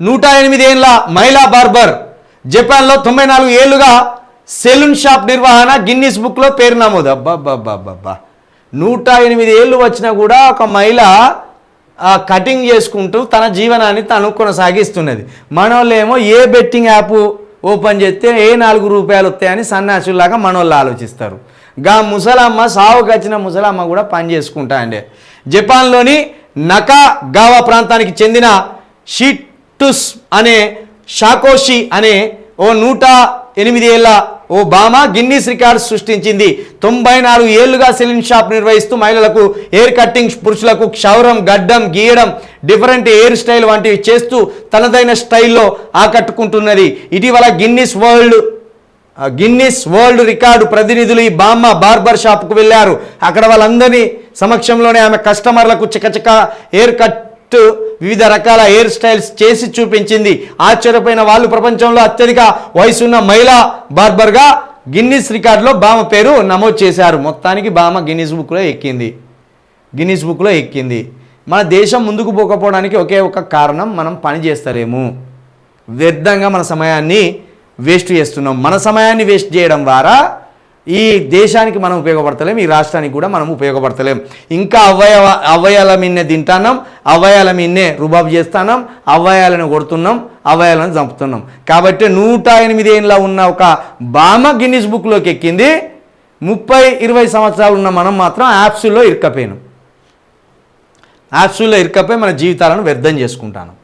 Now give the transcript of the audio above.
నూట ఎనిమిది ఏళ్ళ మహిళా బార్బర్. జపాన్లో తొంభై నాలుగు ఏళ్ళుగా సెలూన్ షాప్ నిర్వహణ గిన్నిస్ బుక్లో పేరు నమోదు. అబ్బాబ్బాబ్బాబ్బా నూట ఎనిమిది ఏళ్ళు వచ్చినా కూడా ఒక మహిళ కటింగ్ చేసుకుంటూ తన జీవనాన్ని తను కొనసాగిస్తున్నది. మనోళ్ళేమో ఏ బెట్టింగ్ యాప్ ఓపెన్ చేస్తే ఏ నాలుగు రూపాయలు వస్తాయని సన్యాసులాగా మనోళ్ళు ఆలోచిస్తారు. గా ముసలమ్మ సావుకు వచ్చిన ముసలమ్మ కూడా పని చేసుకుంటా అండి. జపాన్లోని నకా గావా ప్రాంతానికి చెందిన షీట్ టుస్ అనే షాకోషి అనే ఓ నూట ఎనిమిది ఏళ్ళ ఓ బామ గిన్నీస్ రికార్డ్ సృష్టించింది. తొంభై నాలుగు ఏళ్ళుగా సెలూన్ షాప్ నిర్వహిస్తూ మహిళలకు హెయిర్ కట్టింగ్ పురుషులకు క్షౌరం గడ్డం గీయడం డిఫరెంట్ హెయిర్ స్టైల్ వంటివి చేస్తూ తనదైన స్టైల్లో ఆకట్టుకుంటున్నది. ఇటీవల Guinness world Guinness Guinness world record ప్రతినిధులు ఈ బామ్మ బార్బర్ షాప్కు వెళ్ళారు. అక్కడ వాళ్ళందరినీ సమక్షంలోనే ఆమె కస్టమర్లకు చికచిక హెయిర్ కట్ వివిధ రకాల హెయిర్ స్టైల్స్ చేసి చూపించింది. ఆశ్చర్యపోయిన వాళ్ళు ప్రపంచంలో అత్యధిక వయసున్న మహిళా బార్బర్గా గిన్నిస్ రికార్డులో బామ పేరు నమోదు చేశారు. మొత్తానికి బామ గిన్నిస్ బుక్లో ఎక్కింది. గిన్నిస్ బుక్లో ఎక్కింది. మన దేశం ముందుకు పోకపోవడానికి ఒకే ఒక కారణం మనం పని చేస్తారేమో వ్యర్థంగా మన సమయాన్ని వేస్ట్ చేస్తున్నాం. మన సమయాన్ని వేస్ట్ చేయడం ద్వారా ఈ దేశానికి మనం ఉపయోగపడతలేం ఈ రాష్ట్రానికి కూడా మనం ఉపయోగపడతలేం. ఇంకా అవయవ అవయాల మీన్నే తింటాన్నాం అవయాల మీన్నే రుబాబు చేస్తున్నాం అవయాలను కొడుతున్నాం అవయాలను చంపుతున్నాం. కాబట్టి నూట ఎనిమిది ఏళ్ళ ఉన్న ఒక బామ గిన్నిస్ బుక్లోకి ఎక్కింది. ముప్పై ఇరవై సంవత్సరాలు ఉన్న మనం మాత్రం యాప్స్లో ఇరుక్కపోయాను. యాప్స్లో ఇరుక్కపోయి మన జీవితాలను వ్యర్థం చేసుకుంటాను.